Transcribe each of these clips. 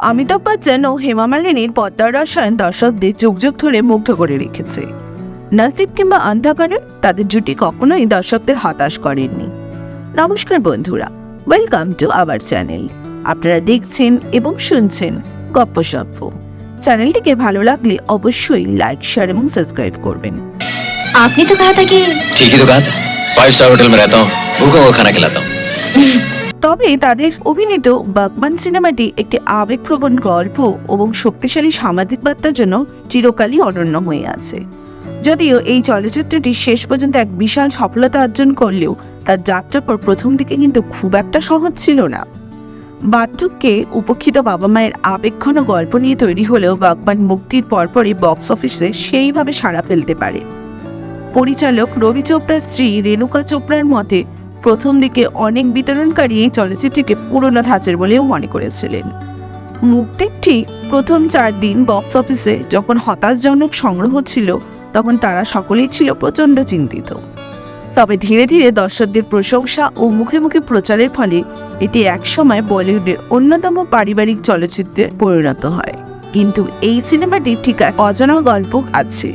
অমিতাভ বচ্চন ও হেমা মালিনীর পদ্মার রসায়ন দর্শকদের যুগ যুগ ধরে মুগ্ধ করে রেখেছে নসিব কিংবা অন্ধাকরণ তাদের জুটি কখনোই দর্শকদের হতাশ করেননি নমস্কার বন্ধুরা ওয়েলকাম টু আওয়ার চ্যানেল আপনারা দেখছেন এবং শুনছেন গপ্পসপ্প চ্যানেলটিকে ভালো লাগলে অবশ্যই লাইক শেয়ার এবং সাবস্ক্রাইব করবেন आपने तो कहा था कि ठीक ही तो कहा था फाइव स्टार होटल में रहता हूँ भूखों को खाना खिलाता हूँ তবে তাদের অভিনীত বাগবান সিনেমাটি একটি আবেগপ্রবণ গল্প এবং শক্তিশালী সামাজিক বার্তার জন্য চিরকালই অনন্য হয়ে আছে। যদিও এই চলচ্চিত্রটি শেষ পর্যন্ত এক বিশাল সফলতা অর্জন করলেও তার যাত্রা পর প্রথম দিকে কিন্তু খুব একটা সহজ ছিল না। বার্ধক্যে উপেক্ষিত বাবা মায়ের আবেগঘন গল্প নিয়ে তৈরি হলেও বাগবান মুক্তির পরপরই বক্স অফিসে সেইভাবে সাড়া ফেলতে পারে। পরিচালক রবি চোপড়ার স্ত্রী রেণুকা চোপড়ার মতে প্রথম দিকে অনেক বিতরণকারী এই চলচ্চিত্রটিকে পুরনো ধাঁচের বলেও মনে করেছিলেন। মুক্তির ঠিক প্রথম চার দিন বক্স অফিসে যখন হতাশজনক সংগ্রহ ছিল, তখন তারা সকলেই ছিল প্রচণ্ড চিন্তিত। তবে ধীরে ধীরে দর্শকদের প্রশংসা ও মুখে মুখে প্রচারের ফলে এটি একসময় বলিউডের অন্যতম পারিবারিক চলচ্চিত্রে পরিণত হয়। কিন্তু এই সিনেমাটি ঠিক এক অজানা গল্প আছে,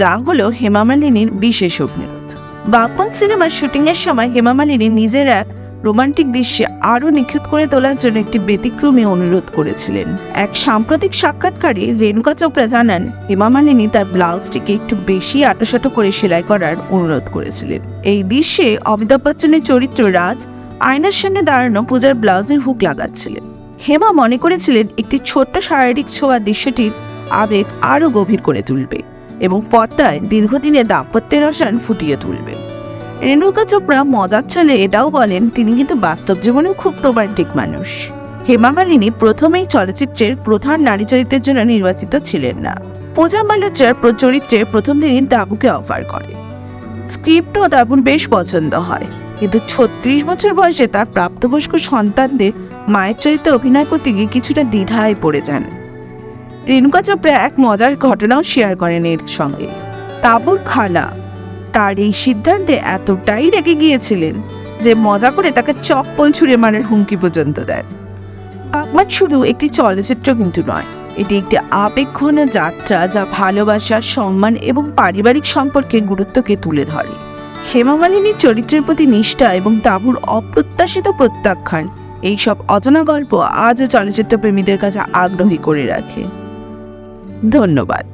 যা হলো হেমা মালিনীর বিশেষ অভিনীত বাগবান সিনেমার শুটিংয়ের সময় হেমা মালিনী নিজের এক রোমান্টিক দৃশ্যে আরও নিখুঁত করে তোলার জন্য একটি ব্যতিক্রমী অনুরোধ করেছিলেন। এক সাম্প্রতিক সাক্ষাৎকারে রেণুকা চোপড়া জানান, হেমা মালিনী তার ব্লাউজটিকে একটু বেশি আটোসাটো করে সেলাই করার অনুরোধ করেছিলেন। এই দৃশ্যে অমিতাভ বচ্চনের চরিত্র রাজ, আয়নার সামনে দাঁড়ানো পূজার ব্লাউজের হুক লাগাচ্ছিলেন। হেমা মনে করেছিলেন, একটি ছোট্ট শারীরিক ছোঁয়া দৃশ্যটির আবেগ আরও গভীর করে তুলবে। এবং পর্দায় দীর্ঘদিনের দাম্পত্যের রসায়ন ফুটিয়ে তুলবে। রেণুকা চোপড়া মজার ছলে এটাও বলেন, তিনি কিন্তু বাস্তব জীবনেও খুব রোমান্টিক মানুষ। হেমা মালিনী প্রথমেই চলচ্চিত্রের প্রধান নারী চরিত্রের জন্য নির্বাচিত ছিলেন না। পূজা মাল্যচার প্র- চরিত্রে প্রথম দিনই দাবুকে অফার করে। স্ক্রিপ্টও দাবুর বেশ পছন্দ হয়। কিন্তু ছত্রিশ বছর বয়সে তার প্রাপ্তবয়স্ক সন্তানদের মায়ের চরিত্রে অভিনয় করতে গিয়ে কিছুটা দ্বিধায় পড়ে যান। রেণুকা চোপড়া এক মজার ঘটনাও শেয়ার করেন এর সঙ্গে। তাবুর খালা তার এই সিদ্ধান্তে এতটাই রেগে গিয়েছিলেন যে মজা করে তাকে চপ্পল ছুঁড়ে মারার হুমকি পর্যন্ত দেন। বাগবান শুধু একটি চলচ্চিত্র কিন্তু নয়, এটি একটি আবেক্ষণ যাত্রা যা ভালোবাসা, সম্মান এবং পারিবারিক সম্পর্কের গুরুত্বকে তুলে ধরে। হেমা মালিনীর চরিত্রের প্রতি নিষ্ঠা এবং তাবুর অপ্রত্যাশিত প্রত্যাখ্যান, এইসব অজানা গল্প আজও চলচ্চিত্র প্রেমীদের কাছে আগ্রহী করে রাখে। ধন্যবাদ।